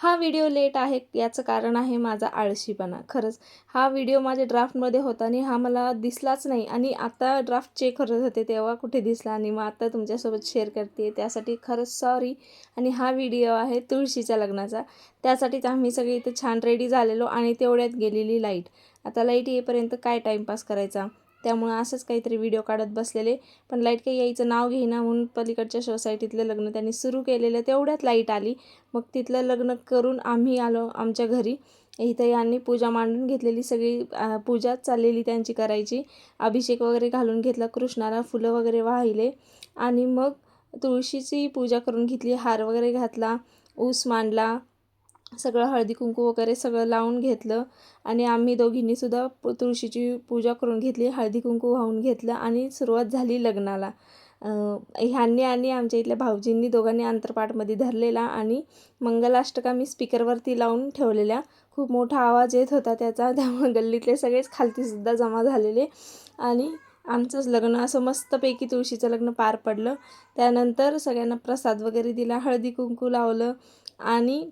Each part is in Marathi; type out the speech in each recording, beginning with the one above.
हा व्हिडिओ लेट आहे याचं कारण आहे माझा आळशीपणा. खरंच हा व्हिडिओ माझ्या ड्राफ्टमध्ये होता आणि हा मला दिसलाच नाही. आणि आता ड्राफ्ट चेक करत होते तेव्हा कुठे दिसला आणि मग आता तुमच्यासोबत शेअर करते. त्यासाठी खरंच सॉरी आणि हा व्हिडिओ आहे तुळशीच्या लग्नाचा. त्यासाठीच आम्ही सगळे इथे छान रेडी झालेलो आणि तेवढ्यात गेलेली लाइट आता लाइट येईपर्यंत काय टाईमपास करायचा? त्यामुळं असंच काहीतरी व्हिडिओ काढत बसलेले. पण लाइट काही यायचं नाव घेईना म्हणून पलीकडच्या सोसायटीतलं लग्न त्यांनी सुरू केलेलं तेवढ्यात लाइट आली. मग तिथलं लग्न करून आम्ही आलो आमच्या घरी. इथं यांनी पूजा मांडून घेतलेली सगळी पूजा चाललेली त्यांची करायची. अभिषेक वगैरे घालून घेतला कृष्णाला फुलं वगैरे वाहिले. आणि मग तुळशीची पूजा करून घेतली हार वगैरे घातला ऊस मांडला. सगळं हळदी कुंकू वगैरे सगळं लावून घेतलं. आणि आम्ही दोघींनीसुद्धा तुळशीची पूजा करून घेतली हळदी कुंकू वाहून घेतलं आणि सुरुवात झाली लग्नाला. ह्यांनी आणि आमच्या इथल्या भाऊजींनी दोघांनी अंतरपाठमध्ये धरलेला आणि मंगलाष्टका मी स्पीकरवरती लावून ठेवलेल्या. खूप मोठा आवाज येत होता त्याचा त्यामुळे गल्लीतले सगळेच खालतीसुद्धा जमा झालेले. आणि आमचंच लग्न असं मस्तपैकी तुळशीचं लग्न पार पडलं. त्यानंतर सगळ्यांना प्रसाद वगैरे दिला हळदी कुंकू लावलं आणि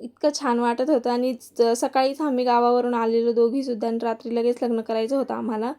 इतकं छान वाटत होतं. आणि सकाळीच आम्ही गावावरून आलेलो दोघीसुद्धा आणि रात्री लगेच लग्न करायचं होतं आम्हाला.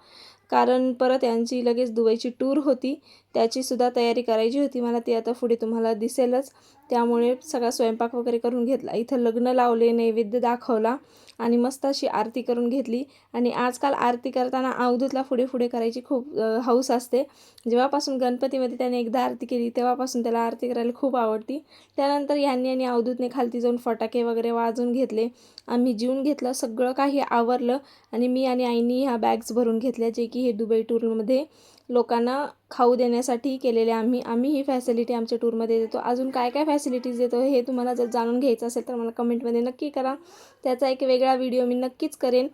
कारण परत यांची लगेच दुबईची टूर होती. त्याचीसुद्धा तयारी करायची होती. मला ती आता पुढे तुम्हाला दिसेलच. त्यामुळे सगळा स्वयंपाक वगैरे करून घेतला. इथं लग्न लावले नैवेद्य दाखवला आणि मस्त अशी आरती करून घेतली. आणि आजकाल आरती करताना अवधूतला पुढे पुढे करायची खूप हौस असते. जेव्हापासून गणपतीमध्ये त्याने एकदा आरती केली तेव्हापासून त्याला आरती करायला खूप आवडती. त्यानंतर यांनी आणि अवधूतने खालती जाऊन फटाके वगैरे वाजून घेतले. आम्ही जीवन घेतलं. सगळं काही आवरलं आणि मी आणि आईनी ह्या बॅग्स भरून घेतल्या जे की की हे दुबई टूरमध्ये लोकांना खाऊ देण्यासाठी केलेले आम्ही आम्ही ही फॅसिलिटी आमच्या टूरमध्ये देतो. अजून काय काय फॅसिलिटीज देतो हे तुम्हाला जर जाणून घ्यायचं असेल तर मला कमेंटमध्ये नक्की करा. त्याचा एक वेगळा व्हिडिओ मी नक्कीच करेन.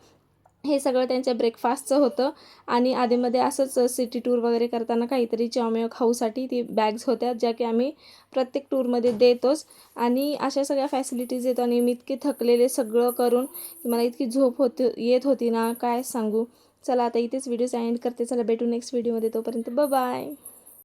हे सगळं त्यांच्या ब्रेकफास्टचं होतं. आणि आधीमध्ये असंच सिटी टूर वगैरे करताना काहीतरी चॉमेव खाऊसाठी ती बॅग्स होत्या ज्या की आम्ही प्रत्येक टूरमध्ये देतोच. आणि अशा सगळ्या फॅसिलिटीज देतो. आणि मी इतके थकलेले सगळं करून मला इतकी झोप होती येत होती ना काय सांगू? चला आता इथेच व्हिडिओ एंड करते. चला भेटू नेक्स्ट व्हिडिओमध्ये तोपर्यंत बाय